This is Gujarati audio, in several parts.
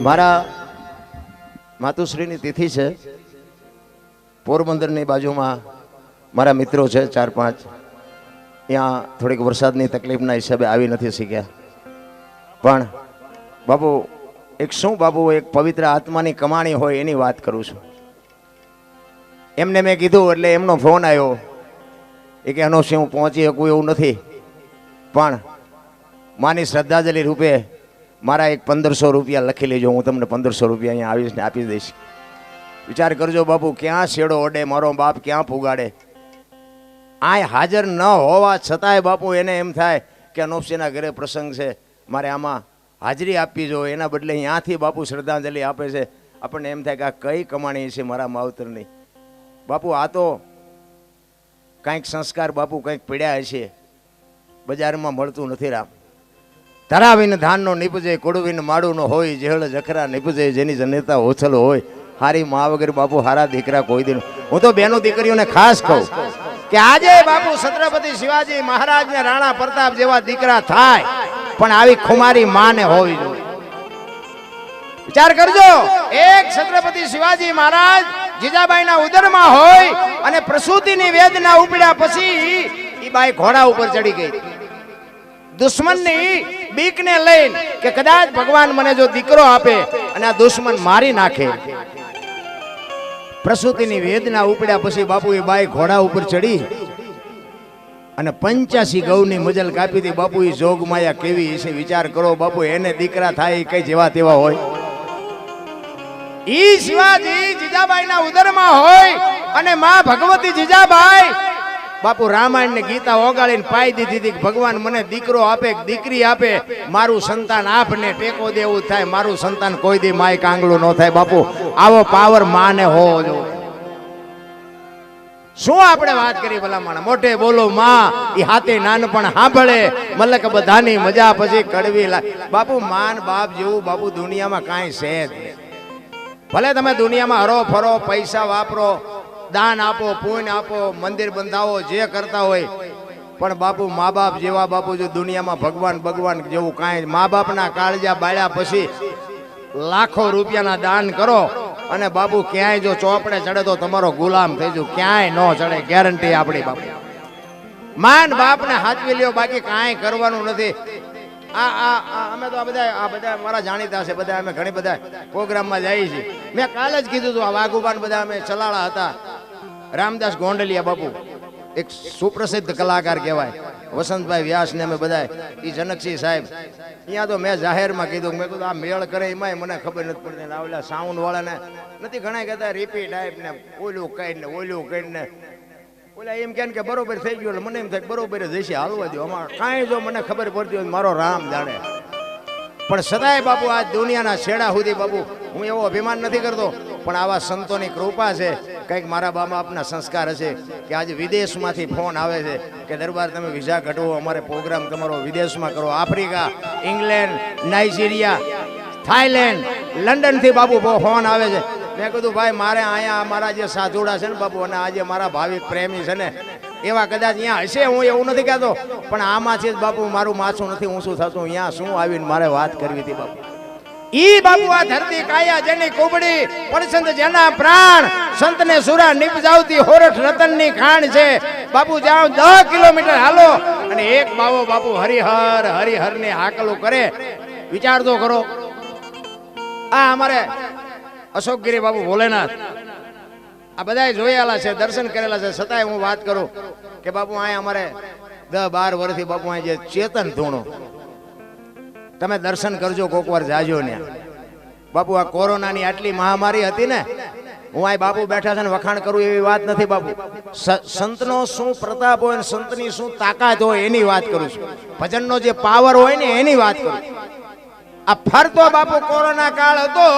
મારા માતુશ્રીની તિથિ છે. પોરબંદરની બાજુમાં મારા મિત્રો છે ચાર પાંચ. ત્યાં થોડીક વરસાદની તકલીફના હિસાબે આવી નથી શીખ્યા પણ બાપુ, એક શું બાપુ, એક પવિત્ર આત્માની કમાણી હોય એની વાત કરું છું. એમને મેં કીધું એટલે એમનો ફોન આવ્યો એ કે એનો હું પહોંચી શકું એવું નથી. પણ માની શ્રદ્ધાંજલિ રૂપે મારા એક પંદરસો રૂપિયા લખી લેજો, હું તમને પંદરસો રૂપિયા અહીંયા આવીશ ને આપી દઈશ. વિચાર કરજો બાપુ, ક્યાં શેડો ઓડે, મારો બાપ ક્યાં પુગાડે આય હાજર ન હોવા છતાંય બાપુ એને એમ થાય કે અનોપસીના ઘરે પ્રસંગ છે, મારે આમાં હાજરી આપવી જોઈએ. એના બદલે અહીંયાથી બાપુ શ્રદ્ધાંજલિ આપે છે. આપણને એમ થાય કે આ કઈ કમાણી છે મારા માવતરની. બાપુ, આ તો કાંઈક સંસ્કાર બાપુ કંઈક પીડ્યા છે બજારમાં મળતું નથી રામ. ધરાવીને ધાનનો નીપજે કુડવીને માળુનો હોય, જેહળ જખરા નીપજે, જેની જનેતા ઓછલ હોય. હારી મા વગર બાપુ, હારા દીકરા કોઈ દિન હું તો બેનો દીકરીઓને ખાસ કહું કે આજે બાપુ છત્રપતિ શિવાજી મહારાજ ને રાણા પ્રતાપ જેવા દીકરા થાય, પણ આવી ખુમારી માને હોવી જોઈએ. વિચાર કરજો, એક છત્રપતિ શિવાજી મહારાજ જીજાબાઈના ઉદરમાં હોય અને પ્રસૂતિની વેદના ઉપડ્યા પછી એ બાઈ ઘોડા ઉપર ચડી ગઈ. દુશ્મનની બીકને લઈને કે કદાચ ભગવાન મને જો દીકરો આપે અને આ દુશ્મન મારી નાખે. પ્રસૂતિની વેદના ઉપડ્યા પછી બાપુ એ બાઈ ઘોડા ઉપર ચડી અને પંચ્યાસી ગૌની મજલ કાપી હતી. બાપુ એ જોગ માયા કેવી છે વિચાર કરો, બાપુ, એને દીકરા થાય કઈ જેવા તેવા હોય? ઈ શિવાજી જીજાબાઈના ઉદરમાં હોય અને માં ભગવતી જીજાબાઈ બાપુ રામાયણ ને ગીતા ઓગાળીને પાઈ દીધી હતી ભગવાન મને દીકરો આપે દીકરી આપે, મારું સંતાન આપને ટેકો દેવું થાય, મારું સંતાન કોઈ દી માય કાંગલું ન થાય. બાપુ, આવો પાવર માને હોવો જોઈએ શું આપણે વાત કરી ભલામણ? મોટે બોલો, માં એ હાથે નાનપણ સાંભળે મલક બધાની મજા પછી કડવી લાગે બાપુ, માન બાપ જેવું બાપુ દુનિયામાં કાંઈ છે ભલે તમે દુનિયામાં હરો ફરો, પૈસા વાપરો દાન આપો, પુણ્ય આપો, મંદિર બંધાવો, જે કરતા હોય. પણ બાપુ મા બાપ જેવા બાપુ જો દુનિયામાં ભગવાન ભગવાન જેવું કાંઈ મા બાપના કાળજા બાળ્યા પછી લાખો રૂપિયાના દાન કરો અને બાપુ, ક્યાંય જો ચોપડે ચડે તો તમારો ગુલામ થઈ જુ. ક્યાંય ન ચડે ગેરંટી આપણી બાપુ. માન બાપને હાથવી લ્યો, બાકી કાંઈ કરવાનું નથી. આ આ અમે તો આ બધા આ બધા મારા જાણીતા છે, બધા અમે ઘણી બધા પ્રોગ્રામમાં જઈએ છીએ. મેં કાલે જ કીધું હતું આ વાઘુબાન બધા અમે ચલાળા હતા. રામદાસ ગોંડલિયા બાપુ, એક સુપ્રસિદ્ધ કલાકાર કહેવાય. વસંતભાઈ વ્યાસ ને અમે બધા એ જનકસિંહ સાહેબ. અહીંયા તો મેં જાહેરમાં કીધું, મેં કીધું, આ મેળ કરે એમાંય મને ખબર નથી પડતી. આવલા સાઉન્ડ વાળાને નથી ઘણા કહેતા રિપીટ આપ ને, ઓલું કહીને ઓલું કહીને ઓલા એમ કેમ કે બરોબર થઈ ગયું મને એમ થાય બરોબર જ હશે, હાલવા દો અમારે કાંઈ જો મને ખબર પડતી હોય મારો રામ જાણે. પણ સદાય બાપુ આ દુનિયાના છેડા સુધી બાપુ, હું એવો અભિમાન નથી કરતો, પણ આવા સંતોની કૃપા છે. કંઈક મારા બામાં આપના સંસ્કાર હશે કે આજે વિદેશમાંથી ફોન આવે છે કે દરબાર તમે વિઝા કઢવો, અમારે પ્રોગ્રામ તમારો વિદેશમાં કરો. આફ્રિકા, ઇંગ્લેન્ડ, નાઇજીરિયા થાઈલેન્ડ લંડનથી બાપુ ફોન આવે છે. મેં કીધું, ભાઈ, મારે અહીંયા મારા જે સાધુડા છે ને બાપુ, અને આજે મારા ભાવિક પ્રેમી છે ને, એવા કદાચ અહીંયા હશે? હું એવું નથી કહેતો. પણ આમાંથી જ બાપુ મારું માથું નથી ઊંચું થતું. અહીંયા શું આવીને મારે વાત કરવી હતી બાપુ? ઈ બાપુ આ ધરતી કાયા જેની કુબડી પરસંત જેના પ્રાણ સંતને સુરા નિપજાવતી હોરઠ રતનની ખાણ છે. બાપુ જાઓ દસ કિલોમીટર હાલો અને એક બાવો બાપુ હરિહર હરિહર ને હાકલું કરે. વિચાર તો કરો. આ અમારે અશોકગીરી બાબુ ભોલેનાથ. આ બધાય જોયેલા છે, દર્શન કરેલા છે. છતાંય હું વાત કરું કે બાપુ અહીંયા અમારે દસ બાર વર્ષથી બાપુ અહીં જે ચેતન ધૂણો. તમે દર્શન કરજો કોક વાર જાજો ને બાપુ, આ કોરોનાની આટલી મહામારી હતી ને, હું આ બાપુ બેઠા છે ને વખાણ કરું એવી વાત નથી બાપુ. સંતનો શું પ્રતાપ હોય ને સંતની શું તાકાત હોય એની વાત કરું છું. ભજનનો જે પાવર હોય ને એની વાત કરું આ ફરતો બાપુ કોરોના કાળ હતો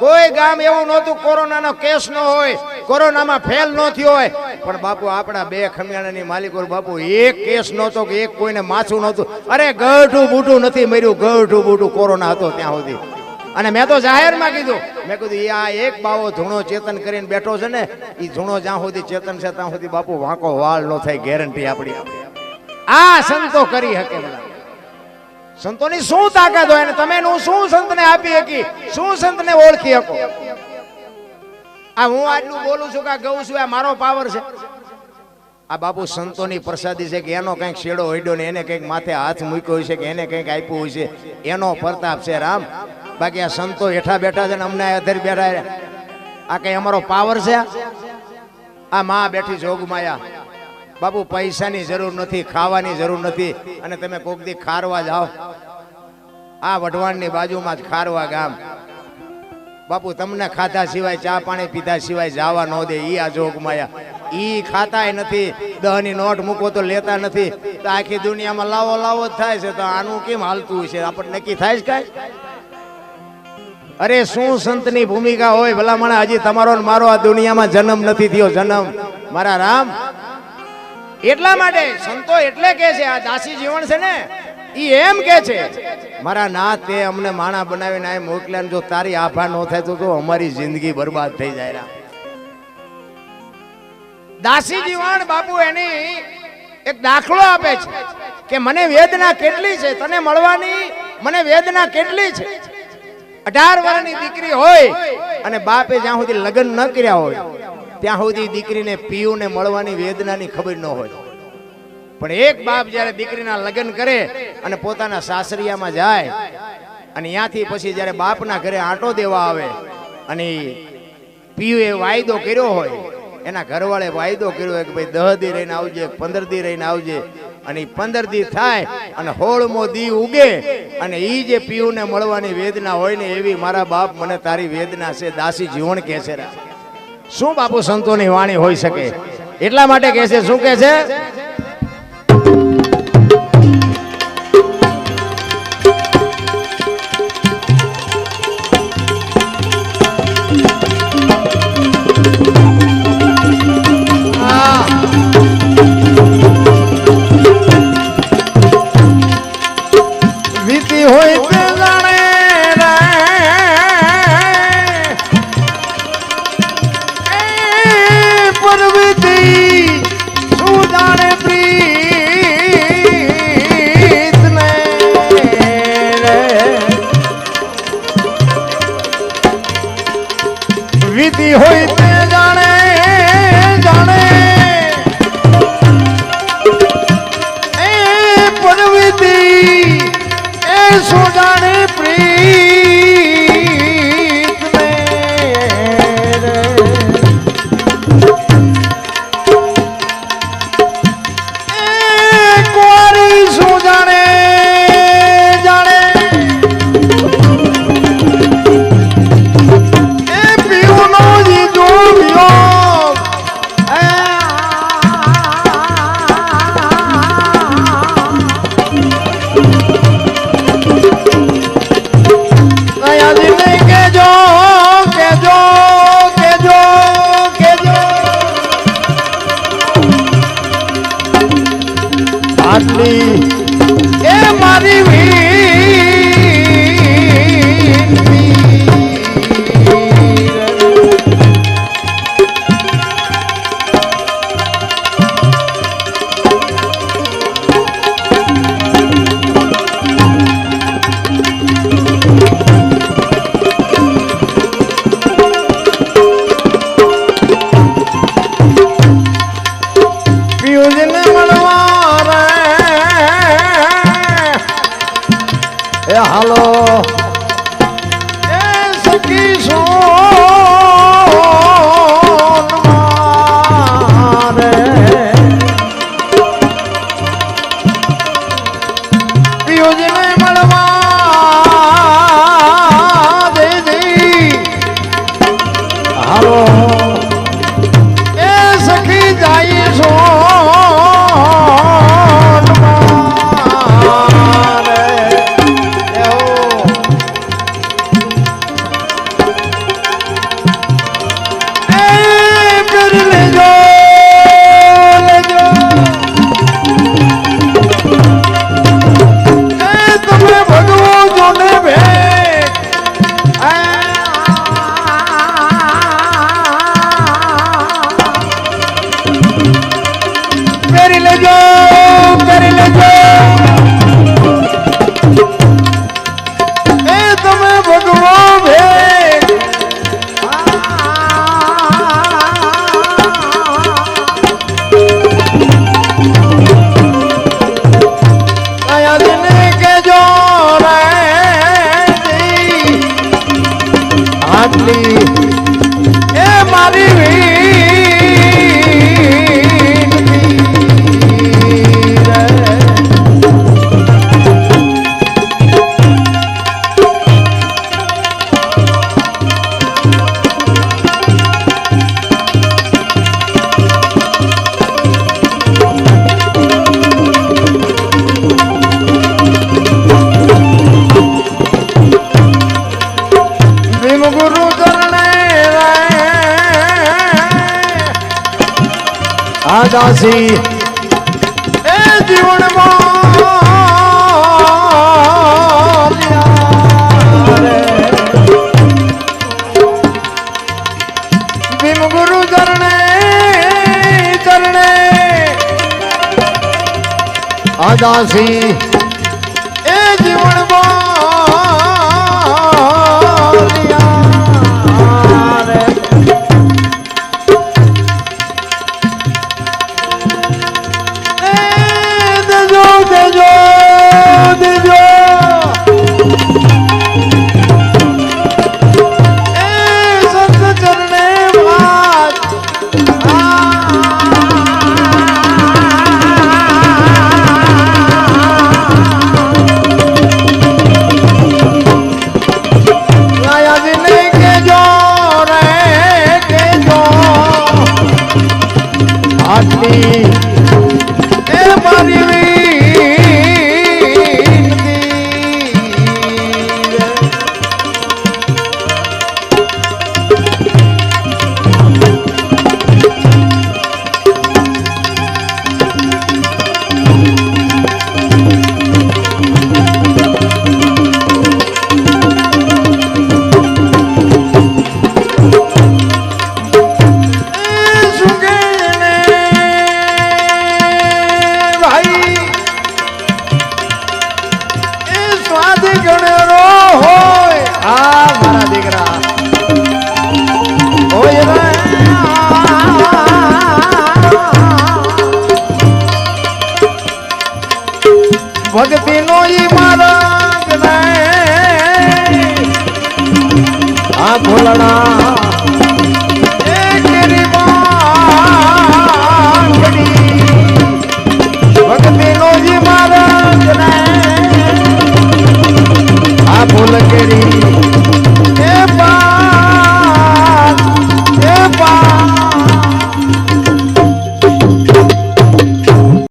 કોઈ ગામ એવું નહોતું, કોરોનાનો કેસ ન હોય, કોરોનામાં ફેલ ન થયો હોય. પણ બાપુ, આપણા બે ખમિયાણાની માલિકો બાપુ, એક કેસ નહોતો કે એક કોઈને માછું નહોતું. અરે ગઢું બૂઢું નથી મર્યું ગઢું બૂઢું કોરોના હતો ત્યાં સુધી. અને મેં તો જાહેરમાં કીધું, મેં કીધું એ આ એક બાવો ધૂણો ચેતન કરીને બેઠો છે ને એ ધૂણો જ્યાં સુધી ચેતન છે ત્યાં સુધી બાપુ વાંકો વાળ ન થાય ગેરંટી આપણી આ સંતો કરી શકે બધા. સંતોની શું તાકાત હોય અને તમે હું શું સંતને આપી શકી શું સંતને ઓળખી શકો આ હું આટલું બોલું છું કે ગઉં છું, આ મારો પાવર છે. આ બાપુ સંતોની પ્રસાદી છે કે એનો કંઈક શેડો હોડ્યો ને એને કંઈક માથે હાથ મૂક્યો હોય છે કે એને કંઈક આપ્યું હોય છે. એનો પ્રતાપ છે રામ. બાકી આ સંતો હેઠા બેઠા છે ને અમને અધર બેઠા. આ કઈ અમારો પાવર છે? આ મા બેઠી જોગમાયા બાપુ, પૈસાની જરૂર નથી, ખાવાની જરૂર નથી, અને તમે કોક દી ખારવા જાઓ. આ વઢવાણની બાજુમાં જ ખારવા ગામ. બાપુ, તમને ખાધા સિવાય ચા પાણી પીધા સિવાય જવા ન દે, ઈ આ જોગમાયા. ઈ ખાતાય નથી, દહની નોટ મૂકો તો લેતા નથી. તો આખી દુનિયામાં લાવો લાવો જ થાય છે, તો આનું કેમ હાલતું છે? આપણને નક્કી થાય છે કાંઈ? અરે, શું સંતની ભૂમિકા હોય? ભલામણ, હજી તમારો મારો આ દુનિયામાં જન્મ નથી થયો, જન્મ. મારા રામ એટલા માટે સંતો એટલે કે છે, આ દાસી જીવન છે ને, ઈ એમ કે છે, મારા નાથ તે અમને માણા બનાવીને આ મોકલ્યા જો તારી આભા ન થાય તો અમારી જિંદગી બરબાદ થઈ જાય દાસી જીવન બાપુ એની એક દાખલો આપે છે કે મને વેદના કેટલી છે, તને મળવાની મને વેદના કેટલી છે? અઢાર વર્ષની દીકરી હોય અને બાપે જ્યાં સુધી લગ્ન ન કર્યા હોય ત્યાં સુધી દીકરીને પીયુને મળવાની વેદનાની ખબર ન હોય પણ એક બાપ જ્યારે દીકરીના લગ્ન કરે અને પોતાના સાસરિયામાં જાય અને ત્યાંથી પછી જ્યારે બાપના ઘરે આંટો દેવા આવે અને પીયુએ વાયદો કર્યો હોય, એના ઘરવાળે વાયદો કર્યો હોય કે ભાઈ દહ દી રહીને આવજે, પંદર દી રહીને આવજે અને પંદર દી થાય અને હોળમો દી ઉગે અને ઈ જે પીયુને મળવાની વેદના હોય ને એવી મારા બાપ મને તારી વેદના છે, દાસી જીવન કે છે. શું બાપુ સંતોની વાણી હોઈ શકે? એટલા માટે કહે છે શું કહે છે? લેજો કરી લેજો એ તમે ભગવો ભેગ એ મારી ભીડ દાસી એ જીવનમાં ભીમ ગુરુ ચરણે ચરણે. આ દાસી ಶರಣ